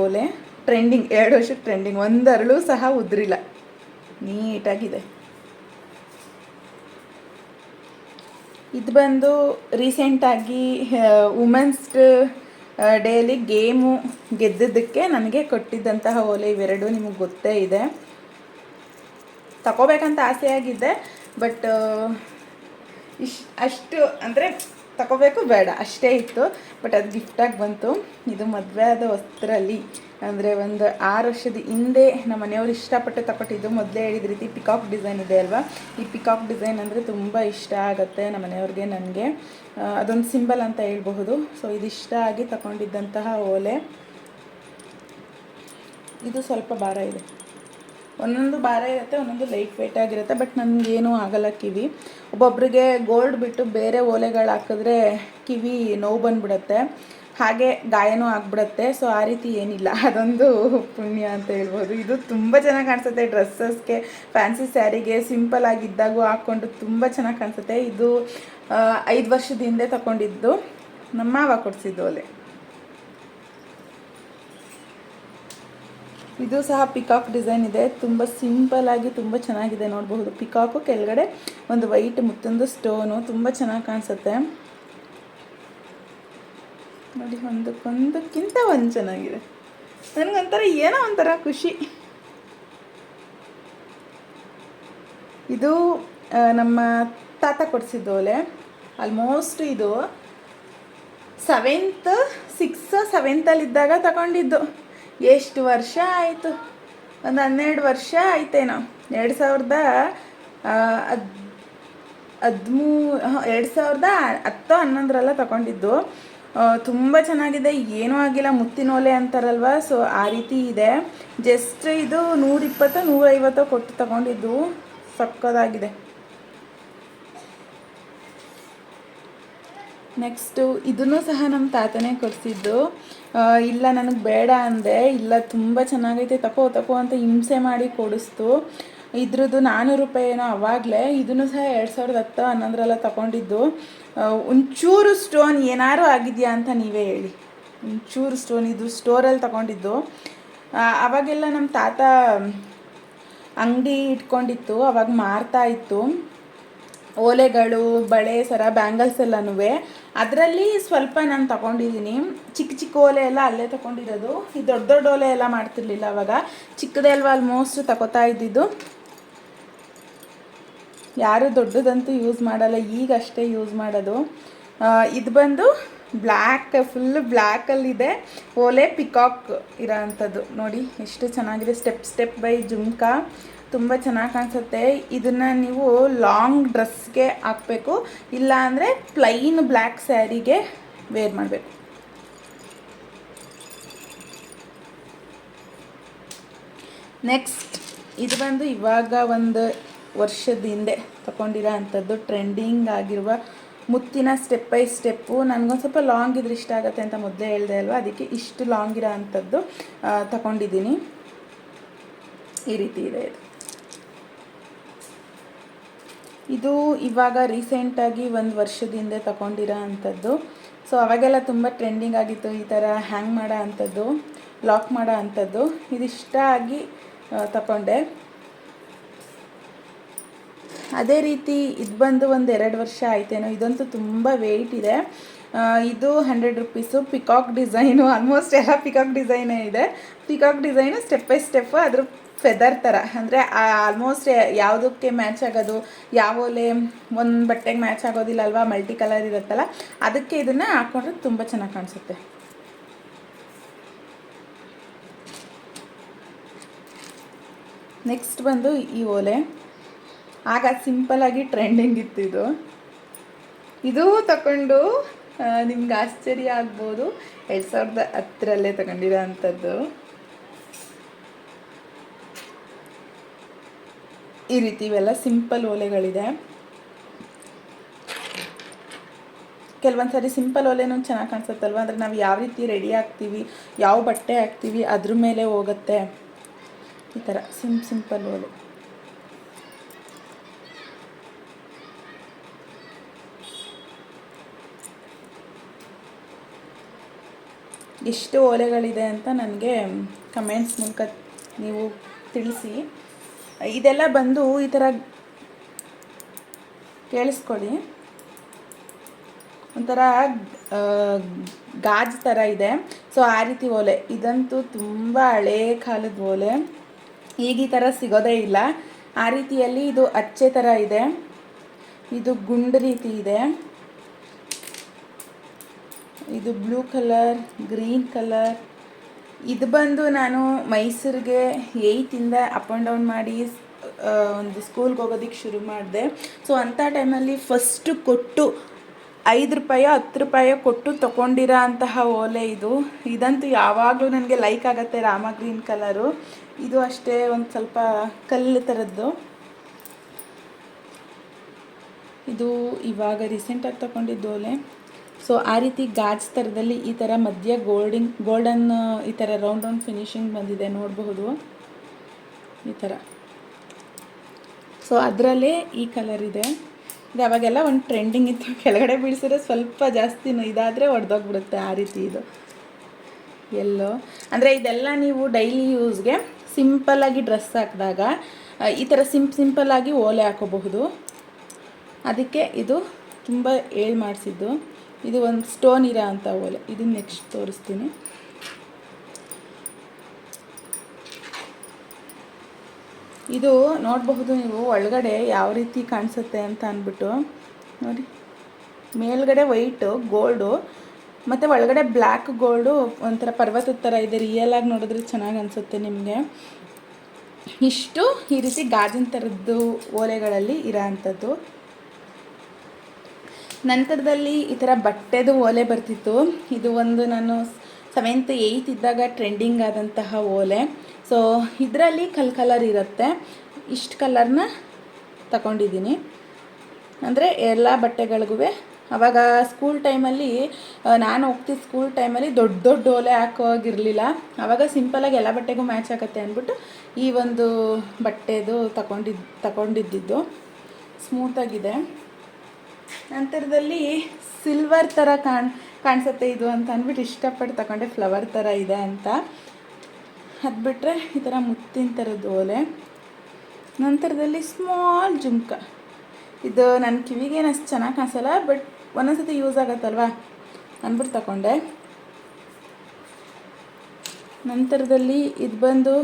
S1: ಓಲೆ ಟ್ರೆಂಡಿಂಗ್ ಎರಡು ವರ್ಷದ ಟ್ರೆಂಡಿಂಗ್ ಒಂದು ಸಹ ಉದ್ರಿಲ್ಲ. ನೀಟಾಗಿದೆ. ಇದು ಬಂದು ರೀಸೆಂಟಾಗಿ ವುಮೆನ್ಸ್ ಡೇಲಿ ಗೇಮು ಗೆದ್ದಿದ್ದಕ್ಕೆ ನನಗೆ ಕೊಟ್ಟಿದ್ದಂತಹ ಓಲೆ ಇವೆರಡು ನಿಮಗೆ ಗೊತ್ತೇ ಇದೆ. ತಗೋಬೇಕಂತ ಆಸೆಯಾಗಿದೆ ಬಟ್ ಇಶ್, ಅಷ್ಟು, ಅಂದರೆ ತಗೋಬೇಕು, ಬೇಡ. ಅಷ್ಟೇ ಇತ್ತು. ಬಟ್ ಅದು ಗಿಫ್ಟಾಗಿ ಬಂತು. ಇದು ಮದುವೆ ಆದ ವಸ್ತ್ರಲ್ಲಿ ಅಂದರೆ ಒಂದು ಆರು ವರ್ಷದ ಹಿಂದೆ ನಮ್ಮ ಮನೆಯವರು ಇಷ್ಟಪಟ್ಟು ತಗೊಟ್ಟಿದ್ದು ಮೊದಲೇ ಹೇಳಿದ ರೀತಿ ಪಿಕಾಕ್ ಡಿಸೈನ್ ಇದೆ ಅಲ್ವಾ? ಈ ಪಿಕಾಕ್ ಡಿಸೈನ್ ಅಂದರೆ ತುಂಬ ಇಷ್ಟ ಆಗುತ್ತೆ ನಮ್ಮ ಮನೆಯವ್ರಿಗೆ, ನನಗೆ. ಅದೊಂದು ಸಿಂಬಲ್ ಅಂತ ಹೇಳ್ಬಹುದು. ಸೊ ಇದು ಇಷ್ಟ ಆಗಿ ತಗೊಂಡಿದ್ದಂತಹ ಓಲೆ. ಇದು ಸ್ವಲ್ಪ ಭಾರ ಇದೆ. ಒಂದೊಂದು ಭಾರ ಇರುತ್ತೆ, ಒಂದೊಂದು ಲೈಟ್ ವೆಯ್ಟ್ ಆಗಿರುತ್ತೆ ಬಟ್ ನನಗೇನೂ ಆಗಲ್ಲ ಕಿವಿ. ಒಬ್ಬೊಬ್ಬರಿಗೆ ಗೋಲ್ಡ್ ಬಿಟ್ಟು ಬೇರೆ ಓಲೆಗಳು ಹಾಕಿದ್ರೆ ಕಿವಿ ನೋವು ಬಂದ್ಬಿಡುತ್ತೆ. ಹಾಗೆ ಗಾಯನೂ ಆಗ್ಬಿಡುತ್ತೆ. ಸೊ ಆ ರೀತಿ ಏನಿಲ್ಲ. ಅದೊಂದು ಪುಣ್ಯ ಅಂತ ಹೇಳ್ಬೋದು. ಇದು ತುಂಬ ಚೆನ್ನಾಗಿ ಕಾಣಿಸುತ್ತೆ. ಡ್ರೆಸ್ಸಸ್ಗೆ ಫ್ಯಾನ್ಸಿ ಸ್ಯಾರಿಗೆ ಸಿಂಪಲ್ ಆಗಿದ್ದಾಗೂ ಹಾಕ್ಕೊಂಡು ತುಂಬ ಚೆನ್ನಾಗಿ ಕಾಣಿಸುತ್ತೆ. ಇದು ಐದು ವರ್ಷದ ಹಿಂದೆ ತಗೊಂಡಿದ್ದು. ನಮ್ಮ ಮಾವ ಕೊಡಿಸಿದ್ದು ಒಲೆ ಇದು ಸಹ ಪಿಕಾಕ್ ಡಿಸೈನ್ ಇದೆ. ತುಂಬ ಸಿಂಪಲ್ ಆಗಿ ತುಂಬ ಚೆನ್ನಾಗಿದೆ ನೋಡಬಹುದು. ಪಿಕಾಕು ಕೆಳಗಡೆ ಒಂದು ವೈಟ್ ಮುತ್ತೊಂದು ಸ್ಟೋನು ತುಂಬ ಚೆನ್ನಾಗಿ ಕಾಣಿಸುತ್ತೆ. ನೋಡಿ, ಒಂದಕ್ಕೊಂದಕ್ಕಿಂತ ಒಂದು ಚೆನ್ನಾಗಿದೆ. ನನಗೊಂಥರ ಏನೋ ಒಂಥರ ಖುಷಿ. ಇದು ನಮ್ಮ ತಾತ ಕೊಡಿಸಿದ್ದು ಅಲೆ ಆಲ್ಮೋಸ್ಟ್ ಇದು ಸೆವೆಂತ್ ಸಿಕ್ಸ್ ಸೆವೆಂತಲ್ಲಿದ್ದಾಗ ತಗೊಂಡಿದ್ದು. ಎಷ್ಟು ವರ್ಷ ಆಯಿತು? ಒಂದು ಹನ್ನೆರಡು ವರ್ಷ ಆಯ್ತೇನೋ. ಎರಡು ಸಾವಿರದ ಹದಿಮೂ ಹದ್, ಹದ್ಮೂ ಎರಡು ಸಾವಿರದ ಹತ್ತು ಹನ್ನೊಂದರಲ್ಲ ತಗೊಂಡಿದ್ದು. ತುಂಬ ಚೆನ್ನಾಗಿದೆ. ಏನೂ ಆಗಿಲ್ಲ. ಮುತ್ತಿನೋಲೆ ಅಂತಾರಲ್ವ? ಸೊ, ಆ ರೀತಿ ಇದೆ. ಜಸ್ಟ್ ಇದು ನೂರಿಪ್ಪತ್ತು, ನೂರೈವತ್ತು ಕೊಟ್ಟು ತಗೊಂಡಿದ್ದು. ಸಕ್ಕದಾಗಿದೆ. ನೆಕ್ಸ್ಟು ಇದನ್ನು ಸಹ ನಮ್ಮ ತಾತನೇ ಕೊಡಿಸಿದ್ದು. ಇಲ್ಲ, ನನಗೆ ಬೇಡ ಅಂದೆ. ಇಲ್ಲ, ತುಂಬ ಚೆನ್ನಾಗೈತೆ, ತಕೋ ತಕೋ ಅಂತ ಹಿಂಸೆ ಮಾಡಿ ಕೊಡಿಸ್ತು. ಇದ್ರದ್ದು ನಾನ್ನೂರು ರೂಪಾಯಿ ಏನೋ ಅವಾಗಲೇ. ಇದನ್ನು ಸಹ ಎರಡು ಸಾವಿರದ ಹತ್ತು ಹನ್ನೊಂದರೆಲ್ಲ ತಗೊಂಡಿದ್ದು. ಒಂಚೂರು ಸ್ಟೋನ್ ಏನಾರು ಆಗಿದೆಯಾ ಅಂತ ನೀವೇ ಹೇಳಿ. ಒಂಚೂರು ಸ್ಟೋನ್ ಇದು ಸ್ಟೋರಲ್ಲಿ ತಗೊಂಡಿದ್ದು. ಅವಾಗೆಲ್ಲ ನಮ್ಮ ತಾತ ಅಂಗಡಿ ಇಟ್ಕೊಂಡಿತ್ತು. ಅವಾಗ ಮಾರ್ತಾ ಇತ್ತು. ಓಲೆಗಳು, ಬಳೆ ಸರ, ಬ್ಯಾಂಗಲ್ಸ್ ಎಲ್ಲನೂ ಅದರಲ್ಲಿ ಸ್ವಲ್ಪ ನಾನು ತಗೊಂಡಿದ್ದೀನಿ ಚಿಕ್ಕ ಚಿಕ್ಕ ಓಲೆ ಎಲ್ಲ ಅಲ್ಲೇ ತಗೊಂಡಿರೋದು. ಈ ದೊಡ್ಡ ದೊಡ್ಡ ಓಲೆ ಎಲ್ಲ ಮಾಡ್ತಿರ್ಲಿಲ್ಲ ಅವಾಗ. ಚಿಕ್ಕದೇ ಅಲ್ವಾ ಆಲ್ಮೋಸ್ಟ್ ತಗೋತಾ ಇದ್ದಿದ್ದು. ಯಾರು ದೊಡ್ಡದಂತೂ ಯೂಸ್ ಮಾಡಲ್ಲ, ಈಗ ಅಷ್ಟೇ ಯೂಸ್ ಮಾಡೋದು. ಇದು ಬಂದು ಬ್ಲ್ಯಾಕ್ ಫುಲ್ ಬ್ಲ್ಯಾಕಲ್ಲಿದೆ ಓಲೆ ಪಿಕಾಕ್ ಇರೋ ಅಂಥದ್ದು ನೋಡಿ, ಎಷ್ಟು ಚೆನ್ನಾಗಿದೆ. Step step by jhumka. ತುಂಬ ಚೆನ್ನಾಗಿ ಕಾಣಿಸುತ್ತೆ. ಇದನ್ನು ನೀವು ಲಾಂಗ್ ಡ್ರೆಸ್ಗೆ ಹಾಕಬೇಕು. ಇಲ್ಲ ಅಂದರೆ ಪ್ಲೈನ್ ಬ್ಲ್ಯಾಕ್ ಸ್ಯಾರಿಗೆ ವೇರ್ ಮಾಡಬೇಕು. ನೆಕ್ಸ್ಟ್ ಇದು ಬಂದು ಇವಾಗ ಒಂದು ವರ್ಷದ ಹಿಂದೆ ತಗೊಂಡಿರೋ ಟ್ರೆಂಡಿಂಗ್ ಆಗಿರುವ ಮುತ್ತಿನ ಸ್ಟೆಪ್ ಬೈ ಸ್ಟೆಪ್ಪು ನನಗೊಂದು ಸ್ವಲ್ಪ ಲಾಂಗ್ ಇದ್ರೆ ಇಷ್ಟ ಆಗುತ್ತೆ ಅಂತ ಮೊದಲೇ ಹೇಳಿದೆ ಅಲ್ವಾ? ಅದಕ್ಕೆ ಇಷ್ಟು ಲಾಂಗ್ ಇರೋ ಅಂಥದ್ದು ತಗೊಂಡಿದ್ದೀನಿ ಈ ರೀತಿ ಇದೆ ಇದು. ಇದು ಇವಾಗ ರೀಸೆಂಟಾಗಿ ಒಂದು ವರ್ಷದಿಂದ ತಗೊಂಡಿರೋ ಅಂಥದ್ದು. ಸೊ ಅವಾಗೆಲ್ಲ ತುಂಬ ಟ್ರೆಂಡಿಂಗ್ ಆಗಿತ್ತು ಈ ಥರ ಹ್ಯಾಂಗ್ ಮಾಡೋ ಅಂಥದ್ದು ಲಾಕ್ ಮಾಡೋ ಅಂಥದ್ದು. ಇದಿಷ್ಟ ಆಗಿ ತಗೊಂಡೆ ಅದೇ ರೀತಿ ಇದು ಬಂದು ಒಂದು ಎರಡು ವರ್ಷ ಆಯ್ತೇನೋ, ಇದಂತೂ ತುಂಬ ವೆಯ್ಟ್ ಇದೆ. ಇದು hundred rupees peacock design almost ಎಲ್ಲ ಪಿಕಾಕ್ ಡಿಸೈನೇ ಇದೆ. Peacock design step by step ಅದ್ರ ಫೆದರ್ ಥರ ಅಂದರೆ ಆಲ್ಮೋಸ್ಟ್ ಯಾವುದಕ್ಕೆ ಮ್ಯಾಚ್ ಆಗೋದು, ಯಾವ ಓಲೆ ಒಂದು ಬಟ್ಟೆಗೆ ಮ್ಯಾಚ್ ಆಗೋದಿಲ್ಲ ಅಲ್ವಾ ಮಲ್ಟಿ ಕಲರ್ ಇರುತ್ತಲ್ಲ, ಅದಕ್ಕೆ ಇದನ್ನು ಹಾಕೊಂಡ್ರೆ ತುಂಬ ಚೆನ್ನಾಗಿ ಕಾಣಿಸುತ್ತೆ. ನೆಕ್ಸ್ಟ್ ಬಂದು ಈ ಓಲೆ ಆಗ ಸಿಂಪಲಾಗಿ ಟ್ರೆಂಡಿಂಗ್ ಇತ್ತು ಇದು. ಇದು ತಗೊಂಡು ನಿಮ್ಗೆ ಆಶ್ಚರ್ಯ ಆಗ್ಬೋದು. ಎರಡು ಸಾವಿರದ ಹತ್ತರಲ್ಲೇ ತಗೊಂಡಿರೋ ಅಂಥದ್ದು ಈ ರೀತಿ ಇವೆಲ್ಲ ಸಿಂಪಲ್ ಓಲೆಗಳಿದೆ. ಕೆಲವೊಂದು ಸಾರಿ ಸಿಂಪಲ್ ಓಲೆನೂ ಚೆನ್ನಾಗಿ ಕಾಣಿಸುತ್ತಲ್ವ? ಅಂದರೆ ನಾವು ಯಾವ ರೀತಿ ರೆಡಿ ಆಗ್ತೀವಿ, ಯಾವ ಬಟ್ಟೆ ಹಾಕ್ತೀವಿ, ಅದ್ರ ಮೇಲೆ ಹೋಗುತ್ತೆ. ಈ ಥರ ಸಿಂ ಸಿಂಪಲ್ ಓಲೆ. ಎಷ್ಟು ಓಲೆಗಳಿದೆ ಅಂತ ನನಗೆ ಕಮೆಂಟ್ಸ್ ಮೂಲಕ ನೀವು ತಿಳಿಸಿ. ಇದೆಲ್ಲ ಬಂದು ಈ ಥರ ಕೇಳಿಸ್ಕೊಳ್ಳಿ. ಒಂಥರ ಗಾಜ್ ಥರ ಇದೆ. ಸೊ ಆ ರೀತಿ ಓಲೆ. ಇದಂತೂ ತುಂಬ ಹಳೇ ಕಾಲದ ಓಲೆ. ಈಗ ಈ ಥರ ಸಿಗೋದೇ ಇಲ್ಲ. ಆ ರೀತಿಯಲ್ಲಿ ಇದು ಅಚ್ಚೆ ಥರ ಇದೆ. ಇದು ಗುಂಡು ರೀತಿ ಇದೆ. ಇದು ಬ್ಲೂ ಕಲರ್, ಗ್ರೀನ್ ಕಲರ್. ಇದು ಬಂದು ನಾನು ಮೈಸೂರಿಗೆ ಏಯ್ತಿಂದ ಅಪ್ ಆ್ಯಂಡ್ ಡೌನ್ ಮಾಡಿ ಒಂದು ಸ್ಕೂಲ್ಗೆ ಹೋಗೋದಕ್ಕೆ ಶುರು ಮಾಡಿದೆ. ಸೊ ಅಂಥ ಟೈಮಲ್ಲಿ ಫಸ್ಟು ಕೊಟ್ಟು ಐದು ರೂಪಾಯೋ, ಹತ್ತು ರೂಪಾಯೋ ಕೊಟ್ಟು ತೊಗೊಂಡಿರೋ ಅಂತಹ ಓಲೆ ಇದು. ಇದಂತೂ ಯಾವಾಗಲೂ ನನಗೆ ಲೈಕ್ ಆಗುತ್ತೆ ರಾಮ ಗ್ರೀನ್ ಕಲರು ಇದು ಅಷ್ಟೇ ಒಂದು ಸ್ವಲ್ಪ ಕಲ್ಲು ಥರದ್ದು ಇದು ಇವಾಗ ರೀಸೆಂಟಾಗಿ ತೊಗೊಂಡಿದ್ದು ಓಲೆ. ಸೊ ಆ ರೀತಿ ಗಾಜ್ ಥರದಲ್ಲಿ ಈ ಥರ ಮಧ್ಯ ಗೋಲ್ಡಿಂಗ್ ಗೋಲ್ಡನ್ ಈ ಥರ ರೌಂಡ್ ರೌಂಡ್ ಫಿನಿಶಿಂಗ್ ಬಂದಿದೆ ನೋಡಬಹುದು. ಈ ಥರ. ಸೊ ಅದರಲ್ಲೇ ಈ ಕಲರ್ ಇದೆ. ಇದು ಅವಾಗೆಲ್ಲ ಒಂದು ಟ್ರೆಂಡಿಂಗ್ ಇತ್ತು. ಕೆಳಗಡೆ ಬಿಡಿಸಿದ್ರೆ ಸ್ವಲ್ಪ ಜಾಸ್ತಿ ಇದಾದರೆ ಒಡೆದೋಗ್ಬಿಡುತ್ತೆ ಆ ರೀತಿ ಇದು. ಎಲ್ಲೋ ಅಂದರೆ ಇದೆಲ್ಲ ನೀವು ಡೈಲಿ ಯೂಸ್ಗೆ ಸಿಂಪಲ್ಲಾಗಿ ಡ್ರೆಸ್ ಹಾಕಿದಾಗ ಈ ಥರ ಸಿಂಪ್ ಸಿಂಪಲ್ಲಾಗಿ ಓಲೆ ಹಾಕೋಬಹುದು. ಅದಕ್ಕೆ ಇದು ತುಂಬ ಏಳು ಮಾಡಿಸಿದ್ದು. ಇದು ಒಂದು ಸ್ಟೋನ್ ಇರೋ ಅಂತ ಓಲೆ. ಇದನ್ನ ನೆಕ್ಸ್ಟ್ ತೋರಿಸ್ತೀನಿ. ಇದು ನೋಡಬಹುದು ನೀವು ಒಳಗಡೆ ಯಾವ ರೀತಿ ಕಾಣಿಸುತ್ತೆ ಅಂತ ಅಂದ್ಬಿಟ್ಟು. ನೋಡಿ. ಮೇಲ್ಗಡೆ ವೈಟು, ಗೋಲ್ಡು, ಮತ್ತು ಒಳಗಡೆ ಬ್ಲ್ಯಾಕ್, ಗೋಲ್ಡು ಒಂಥರ ಪರ್ವತದ ಥರ ಇದೆ. ರಿಯಲಾಗಿ ನೋಡಿದ್ರೆ ಚೆನ್ನಾಗಿ ಅನಿಸುತ್ತೆ ನಿಮಗೆ. ಇಷ್ಟು ಈ ರೀತಿ ಗಾಜಿನ ಥರದ್ದು ಓಲೆಗಳಲ್ಲಿ ಇರೋ ಅಂಥದ್ದು. ನಂತರದಲ್ಲಿ ಈ ಥರ ಬಟ್ಟೆದು ಓಲೆ ಬರ್ತಿತ್ತು. ಇದು ಒಂದು ನಾನು ಸೆವೆಂತ್ ಏಯ್ತ್ ಇದ್ದಾಗ ಟ್ರೆಂಡಿಂಗ್ ಆದಂತಹ ಓಲೆ. ಸೊ ಇದರಲ್ಲಿ ಕಲ್ ಕಲರ್ ಇರುತ್ತೆ. ಇಷ್ಟು ಕಲರ್ನ ತಗೊಂಡಿದ್ದೀನಿ. ಅಂದರೆ ಎಲ್ಲ ಬಟ್ಟೆಗಳಿಗೂ ಅವಾಗ ಸ್ಕೂಲ್ ಟೈಮಲ್ಲಿ ನಾನು ಹೋಗ್ತಿದ್ದ ಸ್ಕೂಲ್ ಟೈಮಲ್ಲಿ ದೊಡ್ಡ ದೊಡ್ಡ ಓಲೆ ಹಾಕೋಗಿರಲಿಲ್ಲ. ಆವಾಗ ಸಿಂಪಲಾಗಿ ಎಲ್ಲ ಬಟ್ಟೆಗೂ ಮ್ಯಾಚ್ ಆಗುತ್ತೆ ಅಂದ್ಬಿಟ್ಟು ಈ ಒಂದು ಬಟ್ಟೆದು ತಗೊಂಡಿದ್ದು ತಗೊಂಡಿದ್ದಿದ್ದು. ಸ್ಮೂತಾಗಿದೆ ನಂತರದಲ್ಲಿ ಸಿಲ್ವರ್ ಥರ ಕಾಣ್, ಕಾಣಿಸುತ್ತೆ ಇದು ಅಂತ ಅಂದ್ಬಿಟ್ಟು ಇಷ್ಟಪಟ್ಟು ತಗೊಂಡೆ. ಫ್ಲವರ್ ಥರ ಇದೆ ಅಂತ. ಅದು ಬಿಟ್ಟರೆ ಈ ಥರ ಮುತ್ತಿನ ಥರದ್ದು ಓಲೆ. ನಂತರದಲ್ಲಿ ಸ್ಮಾಲ್ ಜುಮ್ಕ. ಇದು ನನ್ನ ಕಿವಿಗೇನು ಅಷ್ಟು ಚೆನ್ನಾಗಿ ಕಾಣಿಸಲ್ಲ ಬಟ್ ಒಂದೊಂದ್ಸತಿ ಯೂಸ್ ಆಗುತ್ತಲ್ವಾ? ಅಂದ್ಬಿಟ್ಟು ತಗೊಂಡೆ. ನಂತರದಲ್ಲಿ ಇದು ಬಂದು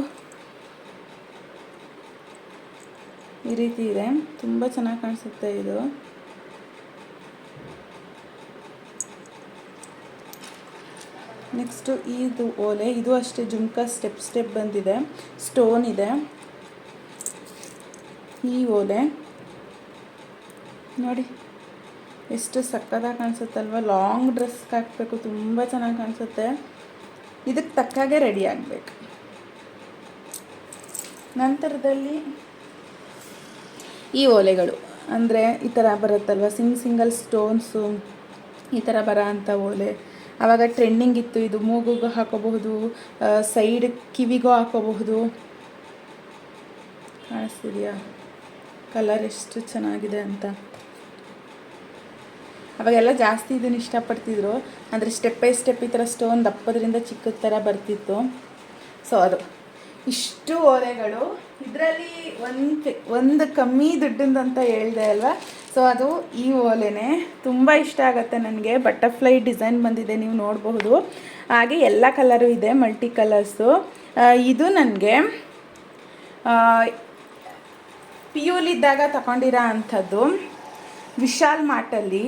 S1: ಈ ರೀತಿ ಇದೆ. ತುಂಬ ಚೆನ್ನಾಗಿ ಕಾಣಿಸುತ್ತೆ ಇದು. ನೆಕ್ಸ್ಟು ಇದು ಓಲೆ. ಇದು ಅಷ್ಟೇ ಜುಮ್ಕ ಸ್ಟೆಪ್ ಸ್ಟೆಪ್ ಬಂದಿದೆ. ಸ್ಟೋನ್ ಇದೆ. ಈ ಓಲೆ. ನೋಡಿ, ಎಷ್ಟು ಸಕ್ಕದಾಗಿ ಕಾಣಿಸುತ್ತಲ್ವ? ಲಾಂಗ್ ಡ್ರೆಸ್ ಹಾಕಬೇಕು, ತುಂಬ ಚೆನ್ನಾಗಿ ಕಾಣಿಸುತ್ತೆ. ಇದಕ್ಕೆ ತಕ್ಕಾಗೆ ರೆಡಿ ಆಗಬೇಕು. ನಂತರದಲ್ಲಿ ಈ ಓಲೆಗಳು. ಅಂದರೆ ಈ ಥರ ಬರುತ್ತಲ್ವ? ಸಿಂಗ್ ಸಿಂಗಲ್ ಸ್ಟೋನ್ಸು ಈ ಥರ ಬರೋ ಅಂಥ ಓಲೆ. ಆವಾಗ ಟ್ರೆಂಡಿಂಗ್ ಇತ್ತು. ಇದು ಮೂಗುಗೂ ಹಾಕೋಬಹುದು ಸೈಡ್ ಕಿವಿಗೂ ಹಾಕೋಬಹುದು. ಕಾಣಿಸ್ತಿದೆಯಾ? ಕಲರ್ ಎಷ್ಟು ಚೆನ್ನಾಗಿದೆ ಅಂತ. ಅವಾಗೆಲ್ಲ ಜಾಸ್ತಿ ಇದನ್ನು ಇಷ್ಟಪಡ್ತಿದ್ರು. ಅಂದರೆ ಸ್ಟೆಪ್ ಬೈ ಸ್ಟೆಪ್ ಈ ಥರ ಸ್ಟೋನ್ ದಪ್ಪದ್ರಿಂದ ಚಿಕ್ಕದ ಥರ ಬರ್ತಿತ್ತು. ಸೊ ಅದು. ಇಷ್ಟು ಓಲೆಗಳು. ಇದರಲ್ಲಿ ಒಂದು ಒಂದು ಕಮ್ಮಿ ದುಡ್ಡಿಂದ ಅಂತ ಹೇಳಿದೆ ಅಲ್ವಾ? ಸೊ ಅದು ಈ ಓಲೆನೇ. ತುಂಬ ಇಷ್ಟ ಆಗುತ್ತೆ ನನಗೆ. ಬಟರ್ಫ್ಲೈ ಡಿಸೈನ್ ಬಂದಿದೆ, ನೀವು ನೋಡಬಹುದು. ಹಾಗೆ ಎಲ್ಲ ಕಲರು ಇದೆ, ಮಲ್ಟಿ ಕಲರ್ಸು. ಇದು ನನಗೆ ಪಿ ಯುಲಿದ್ದಾಗ ತಗೊಂಡಿರೋ ಅಂಥದ್ದು. ವಿಶಾಲ್ ಮಾರ್ಟಲ್ಲಿ.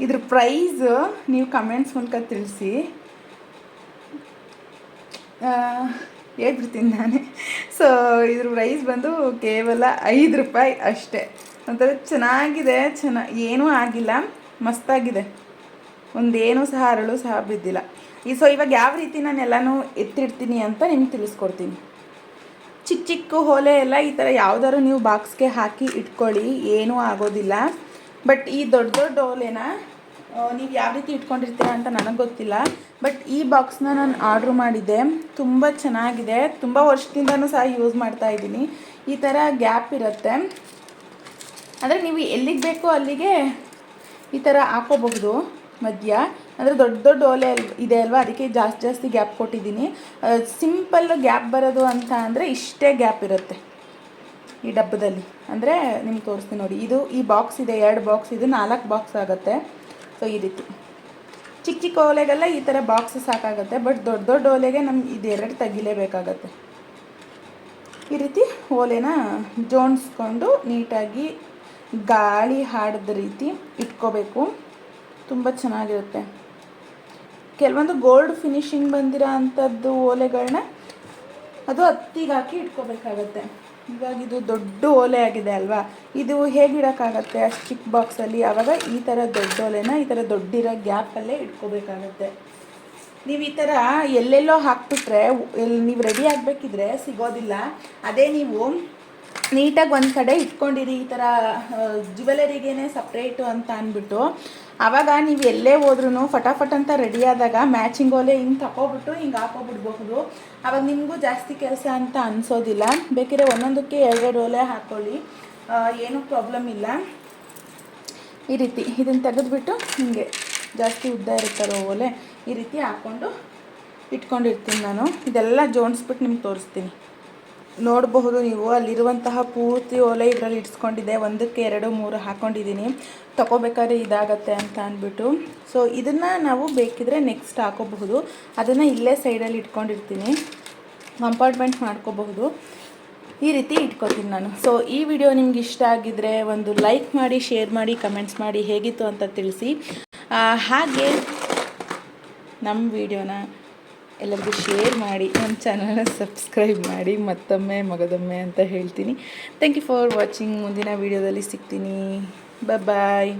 S1: ಇದ್ರ ಪ್ರೈಸ್ ನೀವು ಕಮೆಂಟ್ಸ್ ಮೂಲಕ ತಿಳಿಸಿ. ಹೇಳ್ಬಿಡ್ತೀನಿ ನಾನೇ. ಸೊ, ಇದ್ರ ಪ್ರೈಸ್ ಬಂದು ಕೇವಲ ಐದು ರೂಪಾಯಿ ಅಷ್ಟೇ. ಒಂಥರ ಚೆನ್ನಾಗಿದೆ, ಚೆನ್ನ, ಏನೂ ಆಗಿಲ್ಲ, ಮಸ್ತಾಗಿದೆ. ಒಂದೇನೂ ಸಹ ಅರಳು ಸಹ ಬಿದ್ದಿಲ್ಲ. ಈ ಸೊ, ಇವಾಗ ಯಾವ ರೀತಿ ನಾನು ಎಲ್ಲನೂ ಎತ್ತಿಡ್ತೀನಿ ಅಂತ ನಿಮ್ಗೆ ತಿಳಿಸ್ಕೊಡ್ತೀನಿ. ಚಿಕ್ಕ ಚಿಕ್ಕ ಹೋಲೆ ಎಲ್ಲ ಈ ಥರ ಯಾವ್ದಾದ್ರು ನೀವು ಬಾಕ್ಸ್ಗೆ ಹಾಕಿ ಇಟ್ಕೊಳ್ಳಿ, ಏನೂ ಆಗೋದಿಲ್ಲ. ಬಟ್ ಈ ದೊಡ್ಡ ದೊಡ್ಡ ಹೋಲೆನ ನೀವು ಯಾವ ರೀತಿ ಇಟ್ಕೊಂಡಿರ್ತೀರಾ ಅಂತ ನನಗೆ ಗೊತ್ತಿಲ್ಲ. ಬಟ್ ಈ ಬಾಕ್ಸ್ನ ನಾನು ಆರ್ಡ್ರ್ ಮಾಡಿದ್ದೆ. ತುಂಬ ಚೆನ್ನಾಗಿದೆ. ತುಂಬ ವರ್ಷದಿಂದನೂ ಸಹ ಯೂಸ್ ಮಾಡ್ತಾ ಇದ್ದೀನಿ. ಈ ಥರ ಗ್ಯಾಪ್ ಇರುತ್ತೆ. ಅಂದರೆ ನೀವು ಎಲ್ಲಿಗೆ ಬೇಕೋ ಅಲ್ಲಿಗೆ ಈ ಥರ ಹಾಕೋಬಹುದು ಮಧ್ಯ. ಅಂದರೆ ದೊಡ್ಡ ದೊಡ್ಡ ಓಲೆ ಇದೆ ಅಲ್ವಾ? ಅದಕ್ಕೆ ಜಾಸ್ತಿ ಜಾಸ್ತಿ ಗ್ಯಾಪ್ ಕೊಟ್ಟಿದ್ದೀನಿ. ಸಿಂಪಲ್ ಗ್ಯಾಪ್ ಬರೋದು ಅಂತ ಅಂದರೆ ಇಷ್ಟೇ ಗ್ಯಾಪ್ ಇರುತ್ತೆ ಈ ಡಬ್ಬದಲ್ಲಿ. ಅಂದರೆ ನಿಮ್ಗೆ ತೋರಿಸ್ತೀನಿ ನೋಡಿ. ಇದು ಈ ಬಾಕ್ಸ್ ಇದೆ, ಎರಡು ಬಾಕ್ಸ್, ಇದು ನಾಲ್ಕು ಬಾಕ್ಸ್ ಆಗುತ್ತೆ. ಸೊ, ಈ ರೀತಿ. ಚಿಕ್ಕ ಚಿಕ್ಕ ಓಲೆಗೆಲ್ಲ ಈ ಥರ ಬಾಕ್ಸ್ ಸಾಕಾಗುತ್ತೆ, ಬಟ್ ದೊಡ್ಡ ದೊಡ್ಡ ಓಲೆಗೆ ನಮ್ಗೆ ಇದೆರಡು ತೆಗಿಲೇಬೇಕಾಗತ್ತೆ. ಈ ರೀತಿ ಓಲೆನ ಜೋಡಿಸ್ಕೊಂಡು ನೀಟಾಗಿ ಗಾಳಿ ಹಾಡದ ರೀತಿ ಇಟ್ಕೋಬೇಕು. ತುಂಬ ಚೆನ್ನಾಗಿರುತ್ತೆ. ಕೆಲವೊಂದು ಗೋಲ್ಡ್ ಫಿನಿಶಿಂಗ್ ಬಂದಿರೋ ಅಂಥದ್ದು ಓಲೆಗಳನ್ನ ಅದು ಹತ್ತಿಗೆ ಹಾಕಿ ಇಟ್ಕೋಬೇಕಾಗತ್ತೆ. ಇವಾಗ ಇದು ದೊಡ್ಡ ಓಲೆ ಆಗಿದೆ ಅಲ್ವಾ? ಇದು ಹೇಗೆ ಇಡೋಕ್ಕಾಗತ್ತೆ? ಅಷ್ಟು ಚಿಕ್ಕ ಬಾಕ್ಸಲ್ಲಿ ಆವಾಗ ಈ ಥರ ದೊಡ್ಡ ಓಲೆನ ಈ ಥರ ದೊಡ್ಡಿರೋ ಗ್ಯಾಪಲ್ಲೇ ಇಟ್ಕೋಬೇಕಾಗತ್ತೆ. ನೀವು ಈ ಥರ ಎಲ್ಲೆಲ್ಲೋ ಹಾಕ್ಬಿಟ್ರೆ ಎಲ್ಲಿ ನೀವು ರೆಡಿ ಆಗಬೇಕಿದ್ರೆ ಸಿಗೋದಿಲ್ಲ. ಅದೇ ನೀವು ನೀಟಾಗಿ ಒಂದು ಕಡೆ ಇಟ್ಕೊಂಡಿರಿ ಈ ಥರ ಜ್ಯುವೆಲರಿಗೇನೆ ಸಪ್ರೇಟು ಅಂತ ಅಂದ್ಬಿಟ್ಟು ಆವಾಗ ನೀವು ಎಲ್ಲೇ ಹೋದ್ರೂ ಫಟಾಫಟ್ ಅಂತ ರೆಡಿ ಆದಾಗ ಮ್ಯಾಚಿಂಗ್ ಓಲೆ ಹಿಂಗೆ ತಗೊಬಿಟ್ಟು ಹಿಂಗೆ ಹಾಕೋಬಿಡ್ಬಹುದು. ಆವಾಗ ನಿಮಗೂ ಜಾಸ್ತಿ ಕೆಲಸ ಅಂತ ಅನಿಸೋದಿಲ್ಲ. ಬೇಕಿದ್ರೆ ಒಂದೊಂದಕ್ಕೆ ಎರಡೆರಡು ಓಲೆ ಹಾಕ್ಕೊಳ್ಳಿ ಏನೂ ಪ್ರಾಬ್ಲಮ್ ಇಲ್ಲ. ಈ ರೀತಿ ಇದನ್ನು ತೆಗೆದುಬಿಟ್ಟು ಹಿಂಗೆ ಜಾಸ್ತಿ ಉದ್ದ ಇರುತ್ತಲ್ಲ ಓಲೆ ಈ ರೀತಿ ಹಾಕ್ಕೊಂಡು ಇಟ್ಕೊಂಡಿರ್ತೀನಿ ನಾನು. ಇದೆಲ್ಲ ಜೋಡಿಸ್ಬಿಟ್ಟು ನಿಮ್ಗೆ ತೋರಿಸ್ತೀನಿ. ನೋಡಬಹುದು ನೀವು. ಅಲ್ಲಿರುವಂತಹ ಪೂರ್ತಿ ಒಲೆ ಇದರಲ್ಲಿ ಇಡ್ಸ್ಕೊಂಡಿದ್ದೆ. ಒಂದಕ್ಕೆ ಎರಡು, ಮೂರು ಹಾಕ್ಕೊಂಡಿದ್ದೀನಿ ತಗೋಬೇಕಾದ್ರೆ ಇದಾಗತ್ತೆ ಅಂತ ಅಂದ್ಬಿಟ್ಟು. ಸೊ ಇದನ್ನು ನಾವು ಬೇಕಿದ್ರೆ ನೆಕ್ಸ್ಟ್ ಹಾಕೋಬಹುದು. ಅದನ್ನು ಇಲ್ಲೇ ಸೈಡಲ್ಲಿ ಇಟ್ಕೊಂಡಿರ್ತೀನಿ. ಕಂಪಾರ್ಟ್ಮೆಂಟ್ ಮಾಡ್ಕೋಬಹುದು. ಈ ರೀತಿ ಇಟ್ಕೋತೀನಿ ನಾನು. ಸೊ ಈ ವಿಡಿಯೋ ನಿಮ್ಗೆ ಇಷ್ಟ ಆಗಿದ್ರೆ ಒಂದು ಲೈಕ್ ಮಾಡಿ ಶೇರ್ ಮಾಡಿ ಕಮೆಂಟ್ಸ್ ಮಾಡಿ ಹೇಗಿತ್ತು ಅಂತ ತಿಳಿಸಿ. ಹಾಗೆ ನಮ್ಮ ವಿಡಿಯೋನ ಎಲ್ಲರಿಗೂ ಶೇರ್ ಮಾಡಿ, ನಮ್ಮ ಚಾನಲ್ನ ಸಬ್ಸ್ಕ್ರೈಬ್ ಮಾಡಿ, ಮತ್ತೊಮ್ಮೆ ಮಗದೊಮ್ಮೆ ಅಂತ ಹೇಳ್ತೀನಿ. ಥ್ಯಾಂಕ್ ಯು ಫಾರ್ ವಾಚಿಂಗ್ ಮುಂದಿನ ವೀಡಿಯೋದಲ್ಲಿ ಸಿಗ್ತೀನಿ. ಬಾಯ್